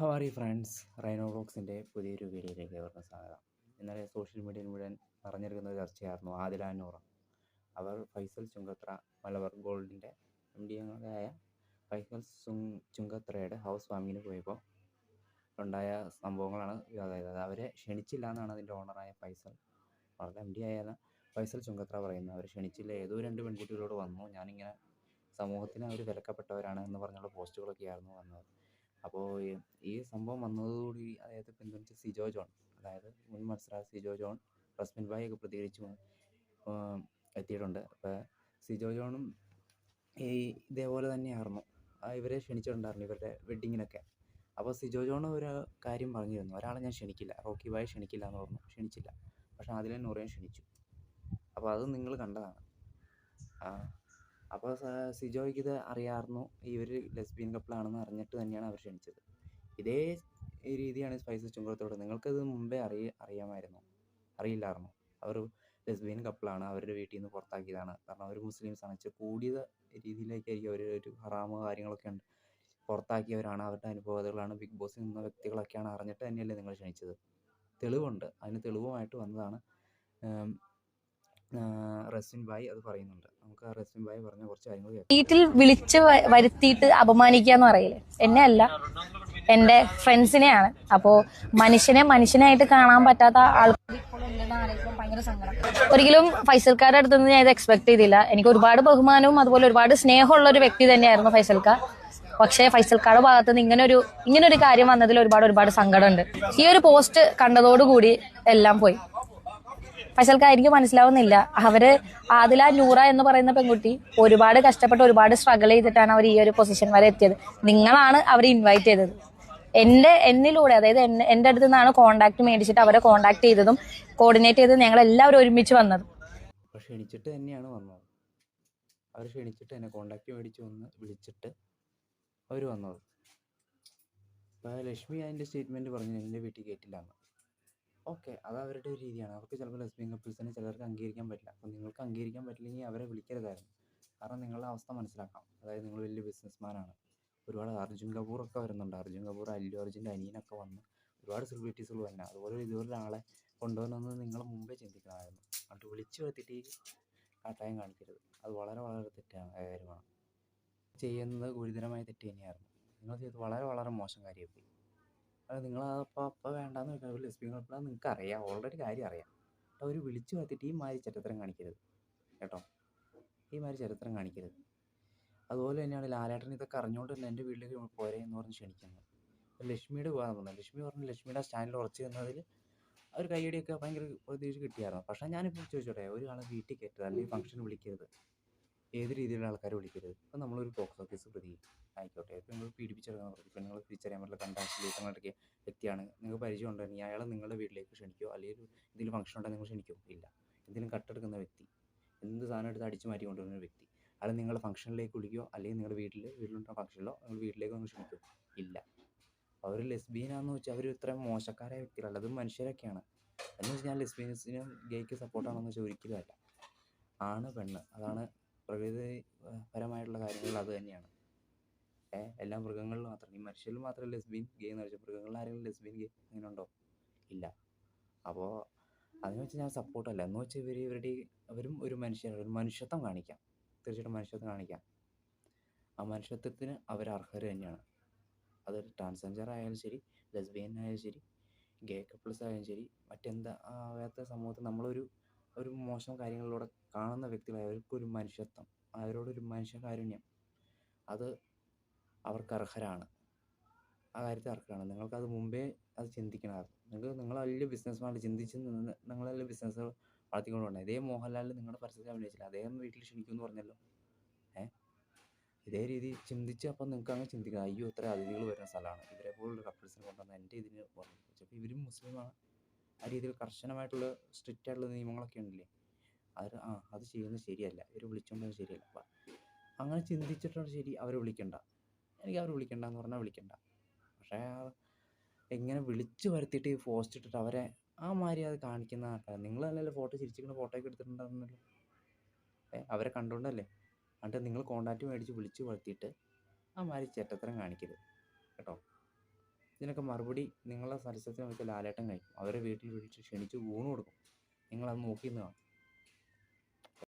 ഹവാറി friends rhino വ്ളോഗ്സിന്റെ പുതിയൊരു വീഡിയോയിലേക്ക് അവരുടെ സ്വാഗതം. ഇന്നലെ സോഷ്യൽ മീഡിയയിൽ മുഴുവൻ പറഞ്ഞിരിക്കുന്ന ഒരു ചർച്ചയായിരുന്നു ആദില നൂറ അവർ ഫൈസൽ ചുങ്കത്ര മലബാർ ഗോൾഡിന്റെ എം ഡി ഫൈസൽ സുങ് ചുങ്കത്രയുടെ ഹൗസ് വാമിങ്ങിന് പോയപ്പോൾ ഉണ്ടായ സംഭവങ്ങളാണ് അതായത് അവരെ ക്ഷണിച്ചില്ല എന്നാണ് അതിന്റെ ഓണറായ ഫൈസൽ. അവരുടെ എം ഡി ആയ ഫൈസൽ ചുങ്കത്ര പറയുന്നത്. അവർ ക്ഷണിച്ചില്ല. ഏതോ രണ്ട് പെൺകുട്ടികളോട് വന്നു. ഞാനിങ്ങനെ സമൂഹത്തിന് അവർ വിലക്കപ്പെട്ടവരാണ് എന്ന് പറഞ്ഞുള്ള പോസ്റ്റുകളൊക്കെയായിരുന്നു വന്നത്. അപ്പോൾ ഈ- സംഭവം വന്നതോടുകൂടി അദ്ദേഹത്തെ പിന്തുണച്ച സിജോ ജോൺ അതായത് മുൻ മത്സരാർത്ഥി സിജോ ജോൺ റസ്മിൻ ഭായ് പ്രതികരിച്ച് എത്തിയിട്ടുണ്ട്. അപ്പോൾ സിജോ ജോണും ഈ ഇതേപോലെ തന്നെയായിരുന്നു. ഇവരെ ക്ഷണിച്ചിട്ടുണ്ടായിരുന്നു ഇവരുടെ വെഡ്ഡിങ്ങിനൊക്കെ അപ്പോൾ സിജോ ജോൺ ഒരു കാര്യം പറഞ്ഞിരുന്നു ഒരാളെ ഞാൻ ക്ഷണിക്കില്ല റോക്കി ഭായ് ക്ഷണിക്കില്ല എന്ന് പറഞ്ഞു ക്ഷണിച്ചില്ല. പക്ഷെ അതിലെ നൂറേയും ക്ഷണിച്ചു. അപ്പോൾ അത് നിങ്ങൾ കണ്ടതാണ്. ആ അപ്പോൾ സിജോയ്ക്ക് ഇത് അറിയാമായിരുന്നു. ഇവർ ലെസ്ബിയൻ കപ്പിളാണെന്ന് അറിഞ്ഞിട്ട് തന്നെയാണ് അവർ ക്ഷണിച്ചത്. ഇതേ രീതിയാണ് സ്പൈസസ് ചുങ്കത്തോട്. നിങ്ങൾക്കത് മുമ്പേ അറിയ അറിയാമായിരുന്നു. അറിയില്ലായിരുന്നു. അവർ ലെസ്ബിയൻ കപ്പിളാണ് അവരുടെ വീട്ടിൽ നിന്ന് പുറത്താക്കിയതാണ്. കാരണം അവർ മുസ്ലിംസ് ആണ്. വെച്ചാൽ കൂടിയ രീതിയിലേക്കായിരിക്കും അവർ ഒരു ഹറാമ് കാര്യങ്ങളൊക്കെ ഉണ്ട്. പുറത്താക്കിയവരാണ്. അവരുടെ അനുഭവതകളാണ്. ബിഗ് ബോസിൽ നിന്ന വ്യക്തികളൊക്കെയാണ് അറിഞ്ഞിട്ട് തന്നെയല്ലേ നിങ്ങൾ ക്ഷണിച്ചത്. തെളിവുണ്ട്. അതിന് തെളിവുമായിട്ട് വന്നതാണ്. നമുക്ക് ആ പറഞ്ഞ കുറച്ച് കാര്യങ്ങൾ വീട്ടിൽ വിളിച്ച് വരുത്തിയിട്ട് അപമാനിക്കുക എന്ന് പറയില്ലേ എന്നെ അല്ല. എന്റെ ഫ്രണ്ട്സിനെയാണ്. അപ്പോ മനുഷ്യനെ മനുഷ്യനായിട്ട് കാണാൻ പറ്റാത്ത ആൾക്കാർ സങ്കടം ഒരിക്കലും ഫൈസൽക്കാരുടെ അടുത്ത് നിന്ന് ഞാൻ ഇത് എക്സ്പെക്ട് ചെയ്തില്ല. എനിക്ക് ഒരുപാട് ബഹുമാനവും അതുപോലെ ഒരുപാട് സ്നേഹമുള്ള ഒരു വ്യക്തി തന്നെയായിരുന്നു ഫൈസൽക്ക. പക്ഷേ ഫൈസൽക്കാരുടെ ഭാഗത്ത് നിന്ന് ഇങ്ങനെ ഒരു ഇങ്ങനെ ഒരു കാര്യം വന്നതിൽ ഒരുപാട് ഒരുപാട് സങ്കടമുണ്ട്. ഈ ഒരു പോസ്റ്റ് കണ്ടതോടുകൂടി എല്ലാം പോയി. ഫൈസൽക്ക് എനിക്ക് മനസ്സിലാവുന്നില്ല. അവർ ആദില നൂറ എന്ന് പറയുന്ന പെൺകുട്ടി ഒരുപാട് കഷ്ടപ്പെട്ട് ഒരുപാട് സ്ട്രഗിൾ ചെയ്തിട്ടാണ് അവർ ഈ ഒരു പൊസിഷൻ വരെ എത്തിയത്. നിങ്ങളാണ് അവരെ ഇൻവൈറ്റ് ചെയ്തത്. എന്റെ എന്നിലൂടെ അതായത് എന്റെ അടുത്ത് നിന്നാണ് കോണ്ടാക്ട് മേടിച്ചിട്ട് അവരെ കോണ്ടാക്ട് ചെയ്തതും കോർഡിനേറ്റ് ചെയ്തത് ഞങ്ങൾ എല്ലാവരും ഒരുമിച്ച് വന്നത്. ക്ഷണിച്ചിട്ട് തന്നെയാണ് വന്നത്. അവർ ക്ഷണിച്ചിട്ട് എന്നെ കോണ്ടാക്ട് മേടിച്ച് വന്ന് വിളിച്ചിട്ട് അവർ വന്നത്. അപ്പോൾ ലക്ഷ്മി അതിന്റെ സ്റ്റേറ്റ്മെന്റ് പറഞ്ഞു എന്റെ വീട്ടിൽ കയറ്റില്ല എന്ന്. ഓക്കെ. അത് അവരുടെ ഒരു രീതിയാണ്. അവർക്ക് ചിലപ്പോൾ ലെസ്ബിയൻ കപ്പിൾസിനെ ചിലർക്ക് അംഗീകരിക്കാൻ പറ്റില്ല. അപ്പോൾ നിങ്ങൾക്ക് അംഗീകരിക്കാൻ പറ്റില്ലെങ്കിൽ അവരെ വിളിക്കരുതായിരുന്നു. കാരണം നിങ്ങളുടെ അവസ്ഥ മനസ്സിലാക്കാം. അതായത് നിങ്ങൾ വലിയ ബിസിനസ്മാനാണ് ഒരുപാട് അർജുൻ കപൂർ ഒക്കെ വരുന്നുണ്ട്. അർജുൻ കപൂർ അല്ലു അർജുന്റെ അനിയനൊക്കെ വന്ന് ഒരുപാട് സെലിബ്രിറ്റീസുകൾ തന്നെ അതുപോലെ ഇതുപോലെ ആളെ കൊണ്ടുവന്നത് നിങ്ങൾ മുമ്പേ ചിന്തിക്കണമായിരുന്നു. എന്നിട്ട് വിളിച്ചു ഈ കാട്ടായം കാണിക്കരുത്. അത് വളരെ വളരെ തെറ്റാണ് കാര്യമാണ്. ചെയ്യുന്നത് ഗുരുതരമായ തെറ്റ് തന്നെയായിരുന്നു. നിങ്ങൾ ചെയ്തത് വളരെ വളരെ മോശം കാര്യമായി അത് നിങ്ങൾ അപ്പോൾ അപ്പോൾ വേണ്ടാന്ന് വെച്ചാൽ ഒരു ലെസ്ബിയൻ കപ്പിളാന്ന് നിങ്ങൾക്ക് അറിയാം. ഓൾറെഡി കാര്യം അറിയാം. അവർ വിളിച്ചു വരുത്തിയിട്ട് ഈ മാതിരി ചരിത്രം കാണിക്കരുത്. കേട്ടോ? ഈ മാതിരി ചരിത്രം കാണിക്കരുത്. അതുപോലെ തന്നെയാണ് ലാലേട്ടൻ ഇതൊക്കെ അറിഞ്ഞുകൊണ്ട് തന്നെ എന്റെ വീട്ടിലേക്ക് പോരെ എന്ന് പറഞ്ഞ് ക്ഷണിക്കുന്നത്. ലക്ഷ്മിയുടെ പോകാൻ തോന്നുന്നത് ലക്ഷ്മി പറഞ്ഞു ലക്ഷ്മിയുടെ സ്റ്റാൻഡിൽ ഉറച്ചു നിന്നതിൽ ഒരു കൈയടിയൊക്കെ ഭയങ്കര പ്രതീക്ഷ കിട്ടിയായിരുന്നു. പക്ഷേ ഞാനിപ്പോൾ ചോദിച്ചോട്ടെ ഒരാളെ വീട്ടിൽ കയറ്റരുത് അല്ലെങ്കിൽ ഫംഗ്ഷൻ വിളിക്കരുത്. ഏത് രീതിയിലുള്ള ആൾക്കാരെ വിളിക്കരുത്? ഇപ്പം നമ്മളൊരു ബോക്സ് ഓഫീസ് പ്രതി ആയിക്കോട്ടെ. നിങ്ങൾ പീഡിപ്പിച്ചെടുക്കാൻ പറഞ്ഞു ഇപ്പം നിങ്ങൾ തിരിച്ചറിയാൻ പറ്റില്ല കണ്ടാക്ട് വ്യക്തിയാണ്. നിങ്ങൾക്ക് പരിചയം ഉണ്ടെങ്കിൽ അയാളെ നിങ്ങളുടെ വീട്ടിലേക്ക് ക്ഷണിക്കുമോ അല്ലെങ്കിൽ എന്തെങ്കിലും ഫംഗ്ഷൻ ഉണ്ടെങ്കിൽ നിങ്ങൾ ക്ഷണിക്കുമോ ഇല്ല. എന്തെങ്കിലും കട്ടെടുക്കുന്ന വ്യക്തി. എന്ത് സാധനം എടുത്ത് അടിച്ചു മാറ്റി കൊണ്ടുവരുന്ന വ്യക്തി. അയാൾ നിങ്ങളുടെ ഫംഗ്ഷനിലേക്ക് വിളിക്കുമോ അല്ലെങ്കിൽ നിങ്ങളുടെ വീട്ടിൽ വീട്ടിലുള്ള ഫംഗ്ഷനിലോ നിങ്ങൾ വീട്ടിലേക്ക് നിങ്ങൾ ക്ഷണിക്കുമോ ഇല്ല. അവർ ലെസ്ബീനാന്ന് വെച്ചാൽ അവർ ഇത്രയും മോശക്കാരായ വ്യക്തികളല്ല. അത് മനുഷ്യരൊക്കെയാണ്. എന്ന് വെച്ചാൽ ഞാൻ ലെസ്ബീൻസിനും ഗേക്ക് സപ്പോർട്ടാണെന്ന് വെച്ചാൽ ഒരിക്കലും അല്ല. ആണ് പെണ്ണ്. അതാണ് പ്രകൃതിപരമായിട്ടുള്ള കാര്യങ്ങളിൽ അത് തന്നെയാണ്. എല്ലാ മൃഗങ്ങളിലും മാത്രം. ഈ മനുഷ്യരിൽ മാത്രം ലെസ്ബിയൻ ഗേ എന്ന് വെച്ചാൽ മൃഗങ്ങളിൽ ആരെങ്കിലും ലെസ്ബിയൻ ഗേ അങ്ങനെ ഉണ്ടോ? ഇല്ല. അപ്പോൾ അതിന് വെച്ച് ഞാൻ സപ്പോർട്ടല്ല എന്ന് വെച്ചാൽ ഇവർ ഇവരുടെ അവരും ഒരു മനുഷ്യരാണ്. ഒരു മനുഷ്യത്വം കാണിക്കാം. തീർച്ചയായിട്ടും മനുഷ്യത്വം കാണിക്കാം. ആ മനുഷ്യത്വത്തിന് അവർ അർഹർ തന്നെയാണ്. അത് ട്രാൻസ്ജെൻഡർ ആയാലും ശരി ലെസ്ബിയൻ ആയാലും ശരി ഗേ കപ്പിൾസ് ആയാലും ശരി മറ്റെന്താ ആവാത്ത സമൂഹത്തിൽ നമ്മളൊരു ഒരു മോശം കാര്യങ്ങളിലൂടെ കാണുന്ന വ്യക്തികൾ അവർക്കൊരു മനുഷ്യത്വം. അവരോടൊരു മനുഷ്യകാരുണ്യം. അത് അവർക്ക് അർഹരാണ് ആ കാര്യത്തിൽ അർഹരാണ്. നിങ്ങൾക്കത് മുമ്പേ അത് ചിന്തിക്കണമായിരുന്നു. നിങ്ങൾക്ക് നിങ്ങൾ വലിയ ബിസിനസ്മാൻ ചിന്തിച്ച് നിന്ന് നിങ്ങൾ വലിയ ബിസിനസ് വളർത്തിക്കൊണ്ട് പോകണം ഇതേ മോഹൻലാൽ നിങ്ങളുടെ പരസ്യത്തിൽ അഭിനയിച്ചില്ല. അദ്ദേഹം വീട്ടിൽ ക്ഷണിക്കുമെന്ന് പറഞ്ഞല്ലോ. ഏ? ഇതേ രീതി ചിന്തിച്ച് അപ്പം നിങ്ങൾക്ക് അങ്ങ് ചിന്തിക്കാം അയ്യോ ഇത്ര അതിഥികൾ വരുന്ന സ്ഥലമാണ്. ഇവരെ പോലുള്ള കപ്പിൾസിനെ കൊണ്ടുവന്ന എന്റെ ഇതിന് പറഞ്ഞു ചിലപ്പോൾ ഇവരും മുസ്ലിമാണ്. ആ രീതിയിൽ കർശനമായിട്ടുള്ള സ്ട്രിക്റ്റ് ആയിട്ടുള്ള നിയമങ്ങളൊക്കെ ഉണ്ടല്ലേ? അത് ആ അത് ചെയ്യുന്നത് ശരിയല്ല. ഇവർ വിളിച്ചുകൊണ്ടത് ശരിയല്ല. അപ്പം അങ്ങനെ ചിന്തിച്ചിട്ടാണ് ശരി. അവരെ വിളിക്കണ്ട. എനിക്ക് അവരെ വിളിക്കണ്ട എന്ന് പറഞ്ഞാൽ വിളിക്കണ്ട. പക്ഷേ എങ്ങനെ വിളിച്ചു വരുത്തിയിട്ട് പോസ്റ്റ് ഇട്ടിട്ട് അവരെ ആ മാതിരി അത് കാണിക്കുന്ന ആൾക്കാർ നിങ്ങൾ തന്നെയല്ലേ ഫോട്ടോ ചിരിച്ചിരിക്കുന്ന ഫോട്ടോ ഒക്കെ എടുത്തിട്ടുണ്ടാകുന്നല്ലോ ഏ അവരെ കണ്ടുകൊണ്ടല്ലേ എന്നിട്ട് നിങ്ങൾ കോണ്ടാക്റ്റ് മേടിച്ച് വിളിച്ചു വരുത്തിയിട്ട് ആ മാതിരി ചേട്ടത്തരം കാണിക്കരുത്. കേട്ടോ? ഇതിനൊക്കെ മറുപടി നിങ്ങളെ സരസത്തിന് വെച്ച ലാലേട്ടൻ കഴിക്കും. അവരെ വീട്ടിൽ വിളിച്ച് ക്ഷണിച്ച് ഊണ് കൊടുക്കും. നിങ്ങളത് നോക്കി നിന്ന് കാണും.